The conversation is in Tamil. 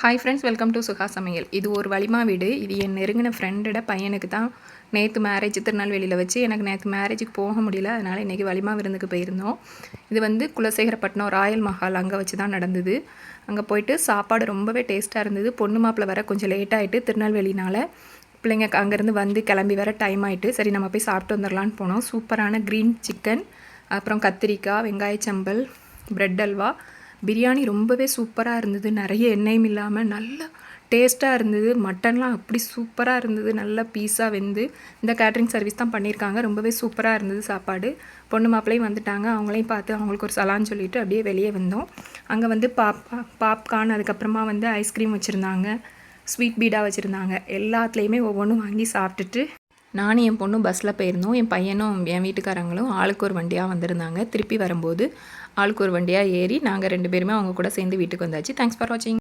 Hi friends welcome to Suga சமையல் இது ஒரு வலிமா வீடு. இது என் நெருங்கின ஃப்ரெண்டோட பையனுக்கு தான். நேற்று மேரேஜ் திருநெல்வேலியில் வச்சு எனக்கு நேற்று மேரேஜுக்கு போக முடியல. அதனால் இன்றைக்கி வலிமா விருந்துக்கு போயிருந்தோம். இது வந்து குலசேகரப்பட்டினம் ராயல் மஹால் அங்கே வச்சு தான் நடந்தது. அங்கே போயிட்டு சாப்பாடு ரொம்பவே டேஸ்ட்டாக இருந்தது. பொண்ணு மாப்பிள்ளை வர கொஞ்சம் லேட் ஆகிட்டு திருநெல்வேலினால் பிள்ளைங்க அங்கேருந்து வந்து கிளம்பி வர டைம் ஆகிட்டு சரி நம்ம போய் சாப்பிட்டு வந்துடலான்னு போனோம். சூப்பரான க்ரீன் சிக்கன் அப்புறம் கத்திரிக்காய் வெங்காய சம்பல் பிரெட் அல்வா. பிரியாணி ரொம்பவே சூப்பராக இருந்தது. நிறைய எண்ணெயும் இல்லாமல் நல்ல டேஸ்ட்டாக இருந்தது. மட்டன்லாம் அப்படி சூப்பராக இருந்தது. நல்ல பீஸாக வெந்து இந்த கேட்ரிங் சர்வீஸ் தான் பண்ணியிருக்காங்க. ரொம்பவே சூப்பராக இருந்தது சாப்பாடு. பொண்ணு மாப்பிள்ளையும் வந்துட்டாங்க. அவங்களையும் பார்த்து அவங்களுக்கு ஒரு சலான்னு சொல்லிட்டு அப்படியே வெளியே வந்தோம். அங்கே வந்து பாப் பாப்கார்ன் அதுக்கப்புறமா வந்து ஐஸ்கிரீம் வச்சுருந்தாங்க. ஸ்வீட் பீடா வச்சுருந்தாங்க. எல்லாத்துலேயுமே ஒவ்வொன்றும் வாங்கி சாப்பிட்டுட்டு நானும் என் பொண்ணும் பஸ்ஸில் போயிருந்தோம். என் பையனும் என் வீட்டுக்காரங்களும் ஆளுக்கு ஒரு வண்டியாக வந்திருந்தாங்க. திருப்பி வரும்போது ஆளுக்கு ஒரு வண்டியாக ஏறி நாங்கள் ரெண்டு பேருமே அவங்க கூட சேர்ந்து வீட்டுக்கு வந்தாச்சு. தேங்க்ஸ் ஃபார் வாட்சிங்